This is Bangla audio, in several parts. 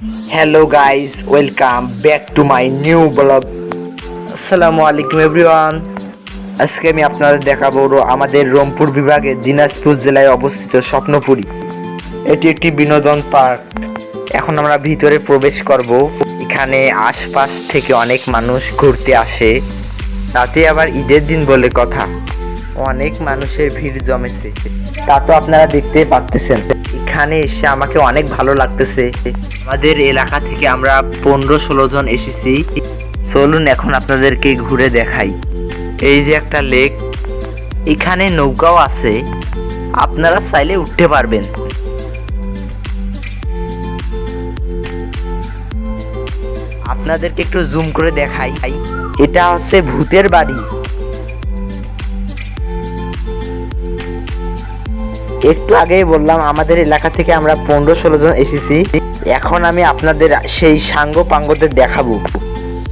Hello guys welcome back to my new blog আসসালামু আলাইকুম এভরিওয়ান আজকে আমি আপনাদের দেখাবো আমাদের রংপুর বিভাগের দিনাজপুর জেলায় অবস্থিত স্বপ্নপুরী। এটি একটি বিনোদন পার্ক। এখন আমরা ভিতরে প্রবেশ করব। এখানে আশপাশ থেকে অনেক মানুষ ঘুরতে আসে। তাতে আবার ঈদের দিন বলে কথা। অনেক মানুষের ভিড় জমেছে। তা তো আপনারা দেখতে পাচ্ছেন। এখানে এসে আমাকে অনেক ভালো লাগতেছে। আমাদের এলাকা থেকে আমরা পনেরো ষোলো জন এসেছি। চলুন এখন আপনাদেরকে ঘুরে দেখাই। এই যে একটা লেক। এখানে নৌকাও আছে। আপনারা চাইলে উঠতে পারবেন। আপনাদেরকে একটু জুম করে দেখাই। এটা হচ্ছে ভূতের বাড়ি। একটু আগেই বললাম, আমাদের এলাকা থেকে আমরা পনেরো ষোলো জন এসেছি। এখন আমি আপনাদের সেই সাঙ্গ পাঙ্গদের দেখাবো।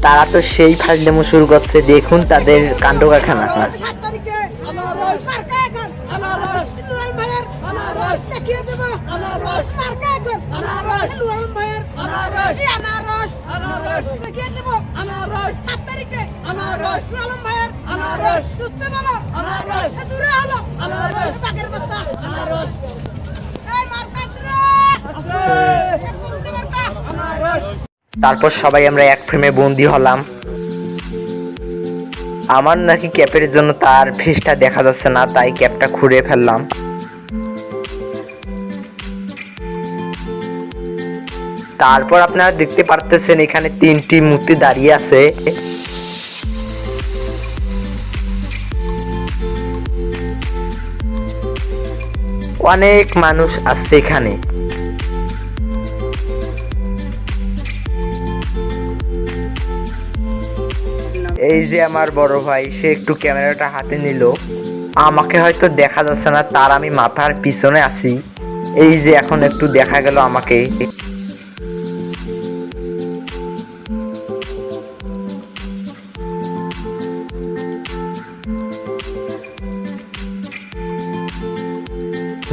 তারা তো সেই ফাজলেমো শুরু করছে, দেখুন তাদের কাণ্ড কারখানা। আনারস। তারপর সবাই আমরা এক ফ্রেমে বন্দি হলাম। আমার নাকি ক্যাপের জন্য তার ফেসটা দেখা যাচ্ছে না, তাই ক্যাপটা খুঁড়ে ফেললাম। তারপর আপনারা দেখতে পারতেছেন এখানে তিনটি মূর্তি দাঁড়িয়ে আছে। অনেক মানুষ আসছে এখানে। এই যে আমার বড় ভাই, সে একটু ক্যামেরাটা হাতে নিল। আমাকে হয়তো দেখা যাচ্ছে না, তার আমি মাথার পিছনে আছি। এই যে এখন একটু দেখা গেল আমাকে।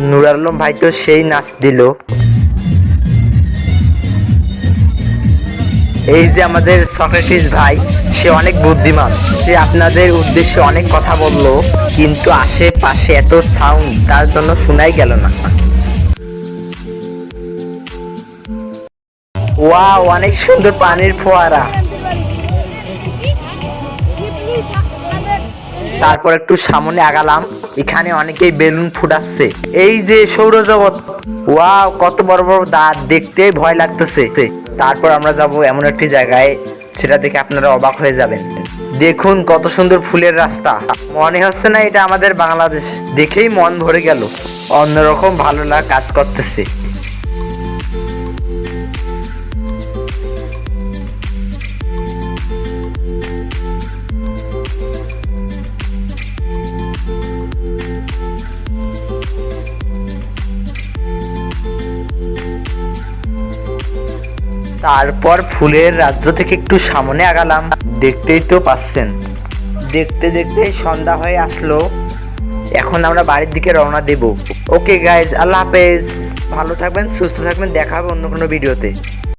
নুরালম ভাই তো সেই নাচ দিল। এই যে আমাদের সক্রেটিস ভাই, সে অনেক বুদ্ধিমান। সে আপনাদের উদ্দেশ্যে অনেক কথা বলল, কিন্তু আশেপাশে এত সাউন্ড তার জন্য শোনাই গেল না। ওয়াও অনেক সুন্দর পানির ফোয়ারা। তারপর একটু সামনে আগালাম, এখানে অনেকেই বেলুন ফুটাচ্ছে। এই যে সৌরজগৎ ওয়াও কত বড় বড় দাঁত, দেখতে ভয় লাগতেছে। তারপর আমরা যাব এমন একটি জায়গায়, সেটা দেখে আপনারা অবাক হয়ে যাবেন। দেখুন কত সুন্দর ফুলের রাস্তা। মনে হচ্ছে না এটা আমাদের বাংলাদেশ। দেখেই মন ভরে গেল। অন্যরকম ভালো লাগা কাজ করতেছে। তারপর ফুলের রাজ্য থেকে একটু সামনে আগালাম। দেখতেই তো পাচ্ছেন। দেখতে দেখতে সন্ধ্যা হয়ে আসলো। এখন আমরা বাড়ির দিকে রওনা দেব। ওকে গাইজ আল্লাহ হাফেজ। ভালো থাকবেন, সুস্থ থাকবেন। দেখা হবে অন্য কোনো ভিডিওতে।